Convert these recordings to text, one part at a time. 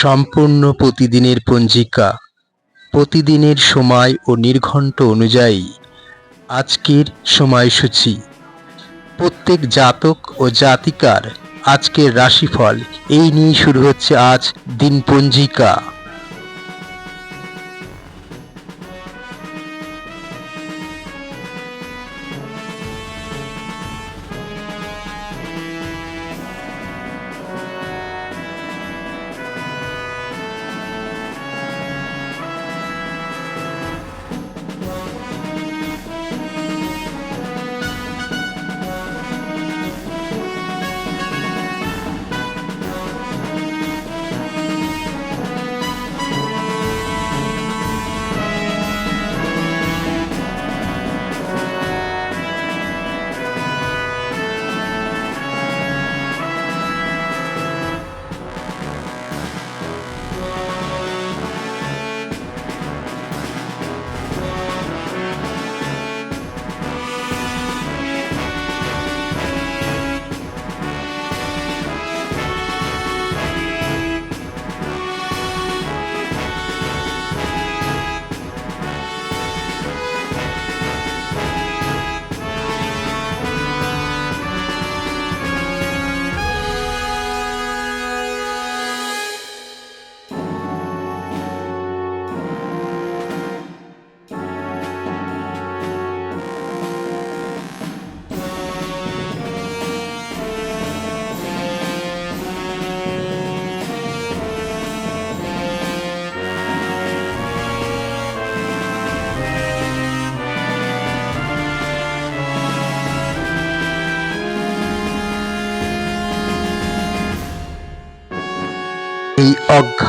সম্পূর্ণ প্রতিদিনের পঞ্জিকা, প্রতিদিনের সময় ও নির্ঘণ্ট অনুযায়ী আজকের সময়সূচি। প্রত্যেক জাতক ও জাতিকার আজকের রাশিফল এই নিয়ে শুরু হচ্ছে আজ দিন পঞ্জিকা।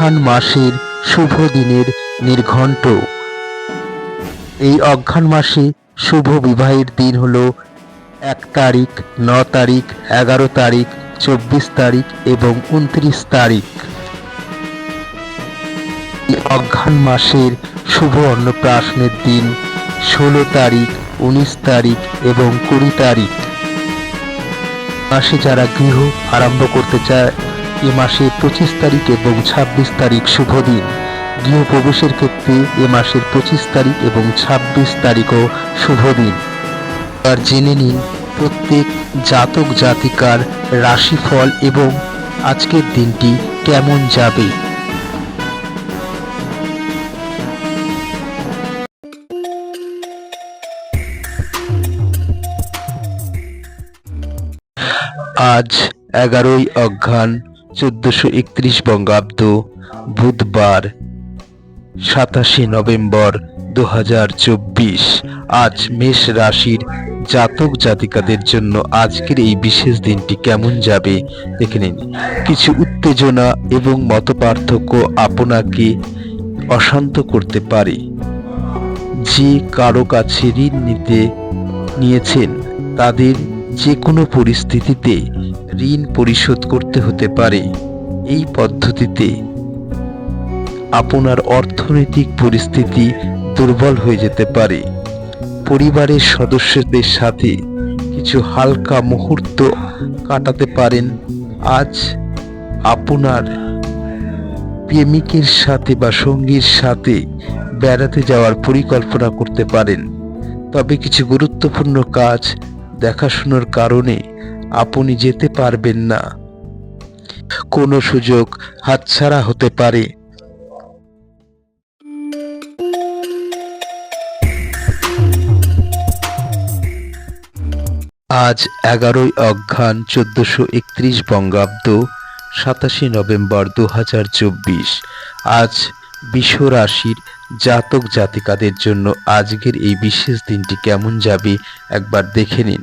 অঘ্রাণ মাসের শুভ দিনের নির্ঘণ্ট। এই অঘ্রাণ মাসে শুভ বিবাহের দিন হলো এক তারিখ, ন তারিখ, এগারো তারিখ, চব্বিশ তারিখ এবং উনত্রিশ তারিখ। এই অঘ্রাণ মাসের শুভ অন্নপ্রাশনের দিন ষোলো তারিখ, উনিশ তারিখ এবং কুড়ি তারিখ। মাসে যারা গৃহ আরম্ভ করতে চায় এ মাসে পঁচিশ তারিখ এবং ছাব্বিশ তারিখ শুভ দিন। গৃহ প্রবেশের ক্ষেত্রে এ মাসের পঁচিশ তারিখ এবং ছাব্বিশ তারিখও শুভ দিন। আর জেনে নিন প্রত্যেক জাতক জাতিকার রাশিফল এবং আজকের দিনটি কেমন যাবে। আজ এগারোই অঘ্রান চোদ্দশো একত্রিশ বঙ্গাব্দ বুধবার, সাতাশে নভেম্বর দু হাজার চব্বিশ। আজ মেষ রাশির জাতক জাতিকাদের জন্য আজকের এই বিশেষ দিনটি কেমন যাবে দেখে নিন। কিছু উত্তেজনা এবং মতপার্থক্য আপনাকে অশান্ত করতে পারে। যে কারও কাছে ঋণ নিতে নিয়েছেন, তাদের যে কোনো পরিস্থিতিতে ঋণ পরিশোধ করতে হতে পারে। এই পদ্ধতিতে আপনার অর্থনৈতিক পরিস্থিতি দুর্বল হয়ে যেতে পারে। পরিবারের সদস্যদের সাথে কিছু হালকা মুহূর্ত কাটাতে পারেন। আজ আপনার প্রেমিকের সাথে বা সঙ্গীর সাথে বেড়াতে যাওয়ার পরিকল্পনা করতে পারেন। তবে কিছু গুরুত্বপূর্ণ কাজ দেখাশোনার কারণে আপনি যেতে পারবেন না। কোনো সুযোগ হাতছাড়া হতে পারে। আজ এগারোই অঘ্রান চোদ্দশো একত্রিশ বঙ্গাব্দ, সাতাশে নভেম্বর দু হাজার চব্বিশ। আজ বিশ্ব রাশির জাতক জাতিকাদের জন্য আজকের এই বিশেষ দিনটি কেমন যাবে একবার দেখে নিন।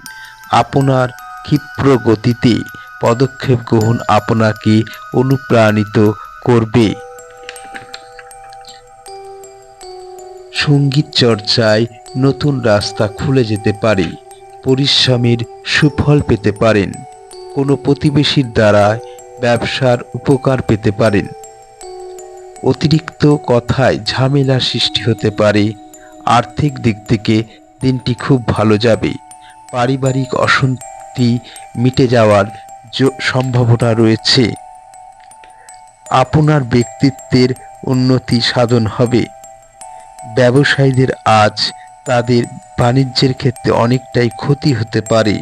আপনার ক্ষিপ্র গতিতে পদক্ষেপ গ্রহণ আপনাকে অনুপ্রাণিত করবে। সংগীত চর্চায় নতুন রাস্তা খুলে যেতে পারে, পরিশ্রমের সুফল পেতে পারেন, কোনো প্রতিবেশীর দ্বারা ব্যবসার উপকার পেতে পারেন। অতিরিক্ত কথায় ঝামেলার সৃষ্টি হতে পারে, আর্থিক দিক থেকে দিনটি খুব ভালো যাবে, পারিবারিক অশান্তি মিটে যাওয়ার সম্ভাবনা রয়েছে। আপনার ব্যক্তিত্বের উন্নতি সাধন হবে। ব্যবসায়ীদের আজ তাদের বাণিজ্যের ক্ষেত্রে অনেকটাই ক্ষতি হতে পারে।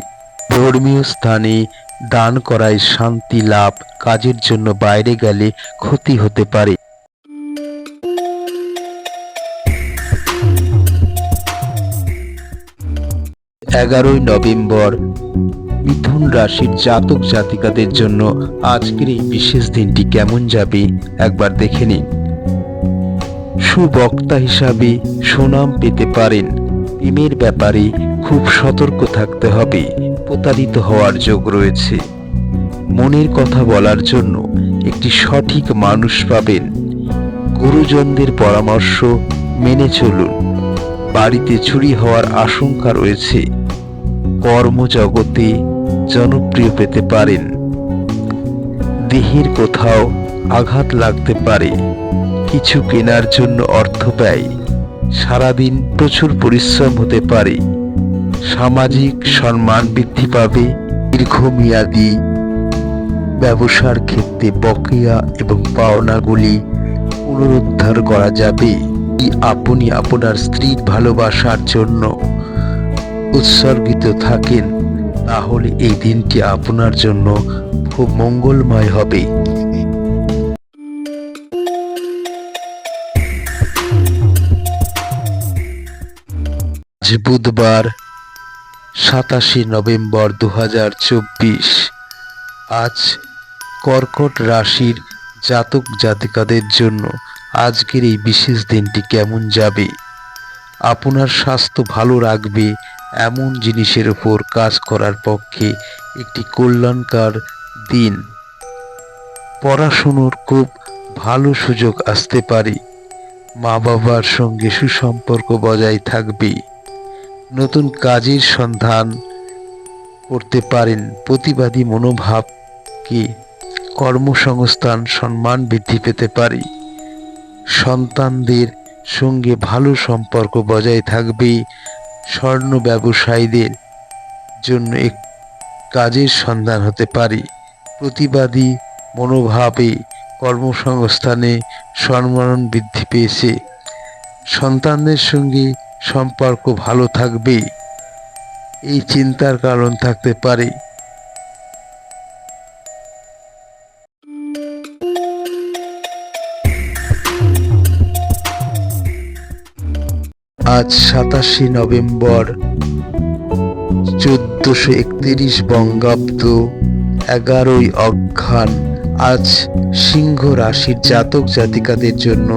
ধর্মীয় স্থানে দান করায় শান্তি লাভ কাজের জন্য বাইরে গেলে ক্ষতি হতে পারে। এগারোই নভেম্বর মিথুন রাশির জাতক জাতিকাদের জন্য আজকের এই বিশেষ দিনটি কেমন যাবে একবার দেখে নিন। সুবক্তা হিসাবে সুনাম পেতে পারেন। প্রেমের ব্যাপারে খুব সতর্ক থাকতে হবে। প্রতারিত হওয়ার যোগ রয়েছে। মনের কথা বলার জন্য একটি সঠিক মানুষ পাবেন। গুরুজনদের পরামর্শ মেনে চলুন। বাড়িতে চুরি হওয়ার আশঙ্কা রয়েছে। কর্মজগতে জনপ্রিয় পেতে পারেন। দেহের কোথাও আঘাত লাগতে পারে। কিছু কেনার জন্য অর্থ ব্যয়। সারাদিন প্রচুর পরিশ্রম হতে পারে। সামাজিক সম্মান বৃদ্ধি পাবে। দীর্ঘমেয়াদী ব্যবসার ক্ষেত্রে বকেয়া এবং পাওনাগুলি পুনরুদ্ধার করা যাবে। আপনি আপনার স্ত্রীর ভালোবাসার জন্য উৎসর্গিত থাকেন। তাহলে এই দিনটি আপনার জন্য খুব মঙ্গলময় হবে। আজ বুধবার, সাতাশে নভেম্বর দু চব্বিশ। আজ কর্কট রাশির জাতক জাতিকাদের জন্য আজকের এই বিশেষ দিনটি কেমন যাবে? আপনার স্বাস্থ্য ভালো রাখবে এমন জিনিসের উপর কাজ করার পক্ষে একটি কল্যাণকার দিন। পড়াশুনোর খুব ভালো সুযোগ আসতে পারে। মা বাবার সঙ্গে সুসম্পর্ক বজায় থাকবে। নতুন কাজের সন্ধান করতে পারেন। প্রতিবাদী মনোভাবকে কর্মসংস্থান সম্মান বৃদ্ধি পেতে পারে। সন্তানদের সঙ্গে ভালো সম্পর্ক বজায় থাকবে। স্বর্ণ ব্যবসায়ীদের জন্য এক কাজের সন্ধান হতে পারে। প্রতিবাদী মনোভাবে কর্মসংস্থানে সম্মান বৃদ্ধি পেয়েছে। সন্তানদের সঙ্গে সম্পর্ক ভালো থাকবে। এই চিন্তার কারণ থাকতে পারে। আজ সাতাশে নভেম্বর চোদ্দশো একত্রিশ বঙ্গাব্দ এগারোই অঘ্রান আজ সিংহ রাশির জাতক জাতিকাদের জন্য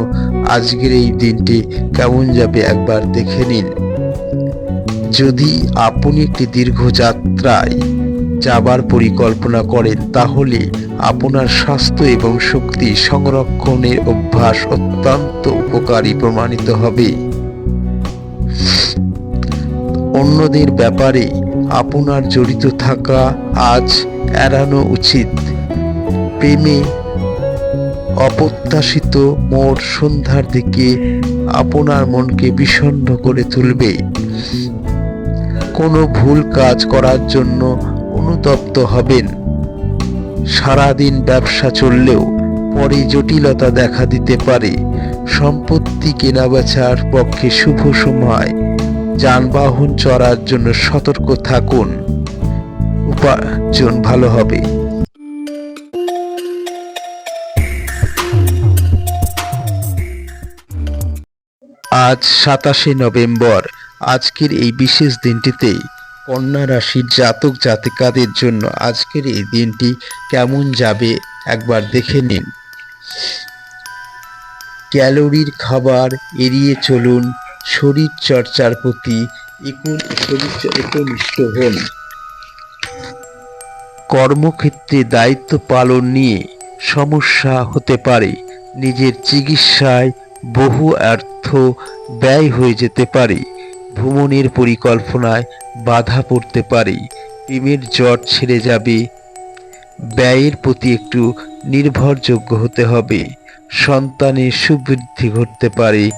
আজকের এই দিনটি কেমন যাবে একবার দেখে নিন। যদি আপনি একটি দীর্ঘ যাত্রায় যাবার পরিকল্পনা করেন, তাহলে আপনার স্বাস্থ্য এবং শক্তি সংরক্ষণের অভ্যাস অত্যন্ত উপকারী প্রমাণিত হবে। অন্যদের ব্যাপারে আপনার জড়িত থাকা আজ এড়ানো উচিত। প্রেমে অপ্রত্যাশিত মোড় সন্ধ্যার দিকে আপনার মনকে বিষণ্ণ করে তুলবে। কোনো ভুল কাজ করার জন্য অনুতপ্ত হবেন। সারাদিন ব্যবসা চললেও পরে জটিলতা দেখা দিতে পারে। সম্পত্তি কেনাবেচার পক্ষে শুভ সময়। যানবাহন চড়ার জন্য সতর্ক থাকুন। উপার্জন ভালো হবে। আজ সাতাশে নভেম্বর। আজকের এই বিশেষ দিনটিতেই কন্যা রাশির জাতক জাতিকাদের জন্য আজকের এই দিনটি কেমন যাবে একবার দেখে নিন। ক্যালোরির খাবার এড়িয়ে চলুন। শরীর চর্চার প্রতি শরীর একনিষ্ঠ হন। কর্মক্ষেত্রে দায়িত্ব পালন নিয়ে সমস্যা হতে পারে। নিজের চিকিৎসায় বহু অর্থ ব্যয় হয়ে যেতে পারে। ভ্রমণের পরিকল্পনায় বাধা পড়তে পারে। প্রেমের জট ছেড়ে যাবে। ব্যয়ের প্রতি একটু নির্ভরযোগ্য হতে হবে। সন্তানের সুবৃদ্ধি ঘটতে পারে।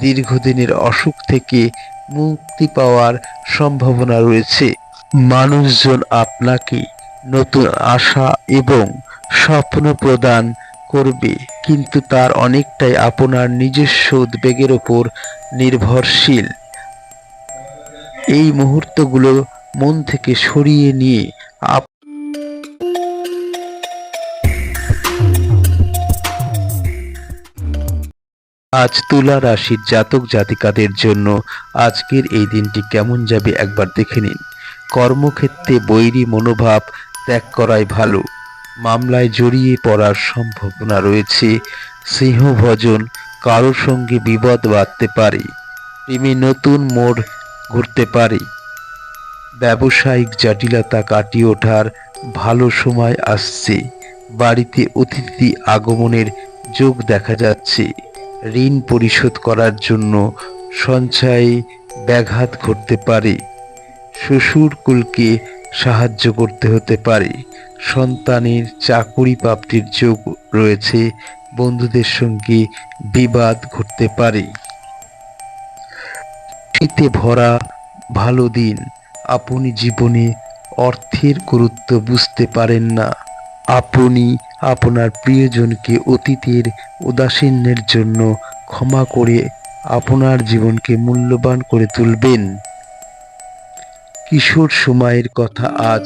দীর্ঘদিনের অসুখ থেকে মুক্তি পাওয়ার সম্ভাবনা রয়েছে। মানুষজন আপনাকে নতুন আশা এবং স্বপ্ন প্রদান করবে, কিন্তু তার অনেকটাই আপনার নিজস্ব উদ্বেগের ওপর নির্ভরশীল। এই মুহূর্তগুলো মন থেকে সরিয়ে নিয়ে আপ আজ তুলা রাশির জাতক জাতিকাদের জন্য আজকের এই দিনটি কেমন যাবে একবার দেখে নিন। কর্মক্ষেত্রে বৈরী মনোভাব ত্যাগ করাই ভালো। মামলায় জড়িয়ে পড়ার সম্ভাবনা রয়েছে। সিংহভজন কারোর সঙ্গে বিপদ বাঁধতে পারে। প্রেমে নতুন মোড় ঘুরতে পারে। ব্যবসায়িক জটিলতা কাটিয়ে ওঠার ভালো সময় আসছে। বাড়িতে অতিথি আগমনের যোগ দেখা যাচ্ছে। ঋণ পরিশোধ করার জন্য সঞ্চয়ে ব্যাঘাত ঘটতে পারে। শ্বশুর কুলকে সাহায্য করতে হতে পারে। সন্তানের চাকুরি প্রাপ্তির যোগ রয়েছে। বন্ধুদের সঙ্গে বিবাদ ঘটতে পারে। শীতে ভরা ভালো দিন। আপনি জীবনে অর্থের গুরুত্ব বুঝতে পারেন না। আপনি আপনার প্রিয়জনকে অতীতের উদাসীনের জন্য ক্ষমা করে আপনার জীবনকে মূল্যবান করে তুলবেন। কিশোর সময়ের কথা আজ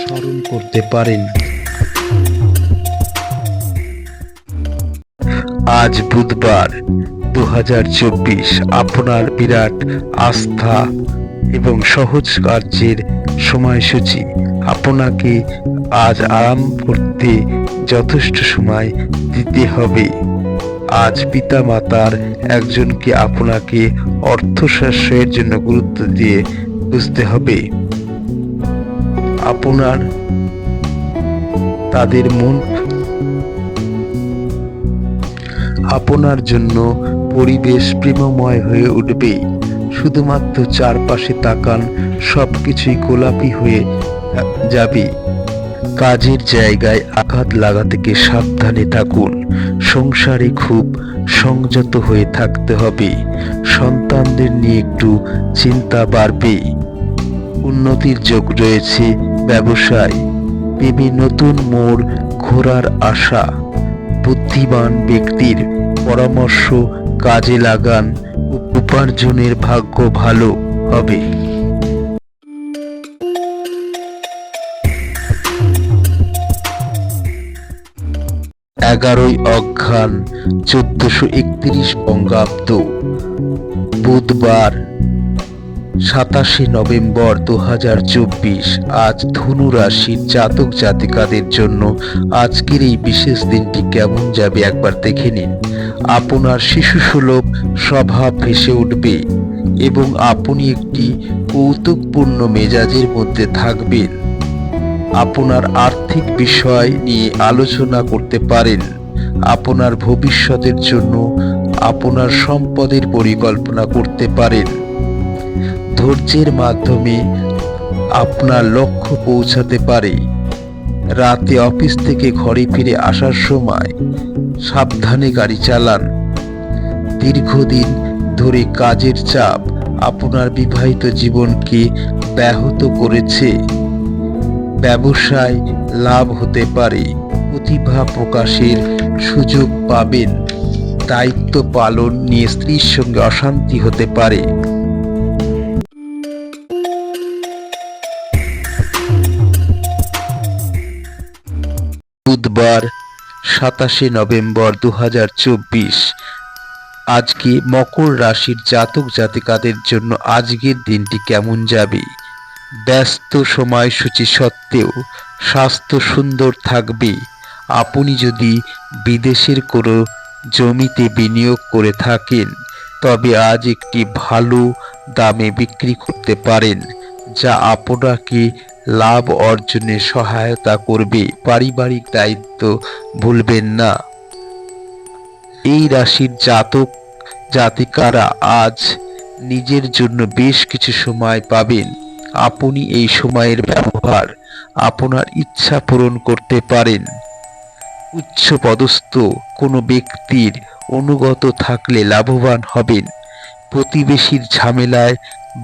স্মরণ করতে পারেন। আজ বুধবার দু হাজার চব্বিশ, আপনার বিরাট আস্থা এবং সহজ কার্যের সময়সূচি। আপনাকে আজ আরাম করতে যথেষ্ট সময় দিতে হবে। আজ পিতা মাতার একজনকে আপনাকে অর্থ সাশ্রয়ের জন্য গুরুত্ব দিয়ে বুঝতে হবে। আপনার, তাদের মন আপনার জন্য পরিবেশ প্রেমময় হয়ে উঠবে। শুধুমাত্র চারপাশে তাকান, সবকিছুই গোলাপি হয়ে যাবে। কাজের জায়গায় আঘাত লাগা থেকে সাবধানে থাকুন। সংসারে খুব সংযত হয়ে থাকতে হবে। সন্তানদের নিয়ে একটু চিন্তা বাড়বে। উন্নতির যোগ রয়েছে ব্যবসায়। প্রেমে নতুন মোড় ঘোরার আশা। বুদ্ধিমান ব্যক্তির পরামর্শ কাজে লাগান। উপার্জনের ভাগ্য ভালো হবে। এগারোই অঘ্রান চোদ্দশো একত্রিশ বঙ্গাব্দ। বুধবার, সাতাশে নভেম্বর দু হাজার চব্বিশ। আজ ধনু রাশির জাতক জাতিকাদের জন্য আজকের এই বিশেষ দিনটি কেমন যাবে একবার দেখে নিন। আপনার শিশু সুলভ স্বভাব ভেসে উঠবে এবং আপনি একটি কৌতুকপূর্ণ মেজাজের মধ্যে থাকবেন। আপনার আর্থিক বিষয় নিয়ে আলোচনা করতে পারেন। আপনার ভবিষ্যতের জন্য আপনার সম্পদের পরিকল্পনা করতে পারেন। ধৈর্যের মাধ্যমে আপনার লক্ষ্য পৌঁছাতে পারে। রাতে অফিস থেকে ঘরে ফিরে আসার সময় সাবধানে গাড়ি চালান। দীর্ঘদিন ধরে কাজের চাপ আপনার বিবাহিত জীবনকে ব্যাহত করেছে। ব্যবসায় লাভ হতে পারে। প্রতিভা প্রকাশের সুযোগ পাবেন। দায়িত্ব পালন নিয়ে স্ত্রীর সঙ্গে অশান্তি হতে পারে। বুধবার সাতাশে নভেম্বর দু হাজার চব্বিশ। আজকে মকর রাশির জাতক জাতিকাদের জন্য আজকের দিনটি কেমন যাবে? ব্যস্ত সময়সূচি সত্ত্বেও স্বাস্থ্য সুন্দর থাকবে। আপনি যদি বিদেশের কোনো জমিতে বিনিয়োগ করে থাকেন, তবে আজ একটি ভালো দামে বিক্রি করতে পারেন, যা আপনাকে লাভ অর্জনে সহায়তা করবে। পারিবারিক দায়িত্ব ভুলবেন না। এই রাশির জাতক, জাতিকারা আজ নিজের জন্য বেশ কিছু সময় পাবেন। আপনি এই সময়ের ব্যবহার আপনার ইচ্ছা পূরণ করতে পারেন। উচ্চ পদস্থ কোনো ব্যক্তির অনুগত থাকলে লাভবান হবেন। প্রতিবেশীর ঝামেলায়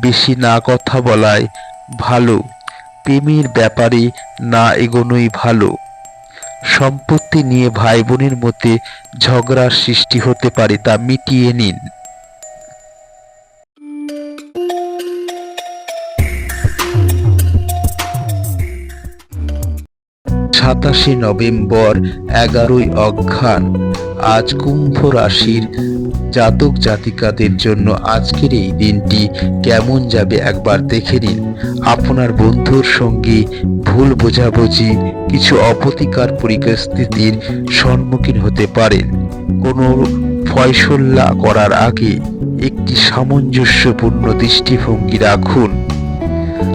বেশি না কথা বলায় ভালো। প্রেমের ব্যাপারে না এগোনোই ভালো। সম্পত্তি নিয়ে ভাই বোনের মধ্যে ঝগড়ার সৃষ্টি হতে পারে তা মিটিয়ে নিন। সাতাশে নভেম্বর এগারোই অঘ্রান আজ কুম্ভ রাশির জাতক জাতিকাদের জন্য আজকের এই দিনটি কেমন যাবে একবার দেখে নিন। আপনার বন্ধুর সঙ্গে ভুল বোঝাবুঝি, কিছু অপ্রতিকার পরিস্থিতির সম্মুখীন হতে পারেন। কোনো ফয়সল্লা করার আগে একটি সামঞ্জস্যপূর্ণ দৃষ্টিভঙ্গি রাখুন।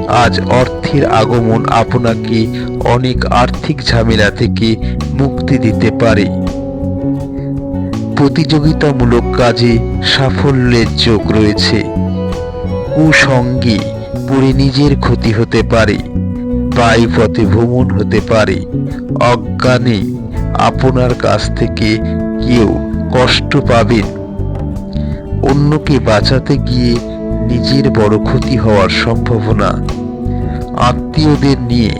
আজ অর্থের আগমন আপনাকে অনেক আর্থিক ঝামেলা থেকে মুক্তি দিতে পারে। প্রতিযোগিতামূলক কাজে সাফল্যের যোগ রয়েছে। কুসঙ্গে পড়ে নিজের ক্ষতি হতে পারে, বায়ুপথে ভ্রমণ হতে পারে, অজ্ঞানে আপনার কাছ থেকে কেউ কষ্ট পাবেন। অন্যকে বাঁচাতে গিয়ে নিজের বড় ক্ষতি হওয়ার সম্ভাবনা। আত্মীয়দের নিয়ে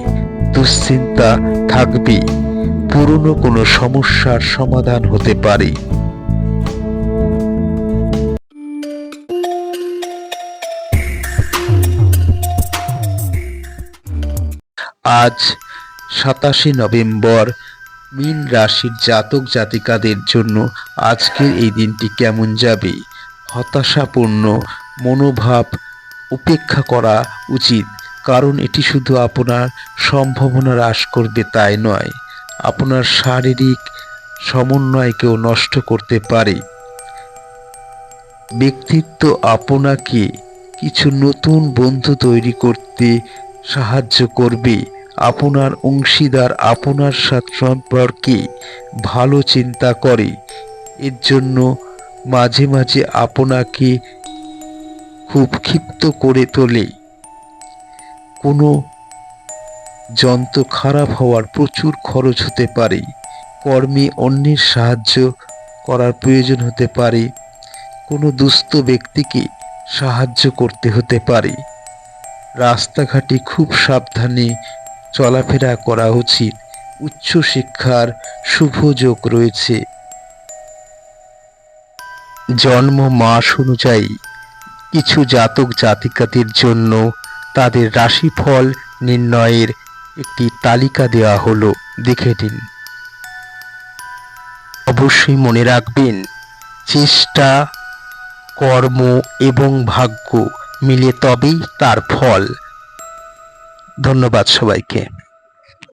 দুশ্চিন্তা থাকবে। পুরনো কোনো সমস্যার সমাধান হতে পারে। আজ সাতাশে নভেম্বর, মীন রাশির জাতক জাতিকাদের জন্য আজকের এই দিনটি কেমন যাবে? হতাশাপূর্ণ মনোভাব উপেক্ষা করা উচিত, কারণ এটি শুধু আপনার সম্ভাবনা হ্রাস করবে তাই নয়, আপনার শারীরিক সমন্বয়কেও নষ্ট করতে পারে। ব্যক্তিত্ব আপনাকে কিছু নতুন বন্ধু তৈরি করতে সাহায্য করবে। আপনার অংশীদার আপনার সাথে সম্পর্কে ভালো চিন্তা করে। এর জন্য মাঝে মাঝে আপনাকে খুব ক্ষিপ্ত করে তোলে। কোনো যন্ত্র খারাপ হওয়ার প্রচুর খরচ হতে পারে। কর্মে অন্যের সাহায্য করার প্রয়োজন হতে পারে। কোনো দুস্থ ব্যক্তিকে সাহায্য করতে হতে পারে। রাস্তাঘাটে খুব সাবধানে চলাফেরা করা উচিত। উচ্চশিক্ষার শুভ যোগ রয়েছে। জন্ম মাস অনুযায়ী কিছু জাতক জাতিকাদের জন্য তাদের রাশিফল নির্ণয়ের একটি তালিকা দেওয়া হলো। দেখে নিন। অবশ্যই মনে রাখবেন, চেষ্টা, কর্ম এবং ভাগ্য মিলে তবেই তার ফল। ধন্যবাদ সবাইকে।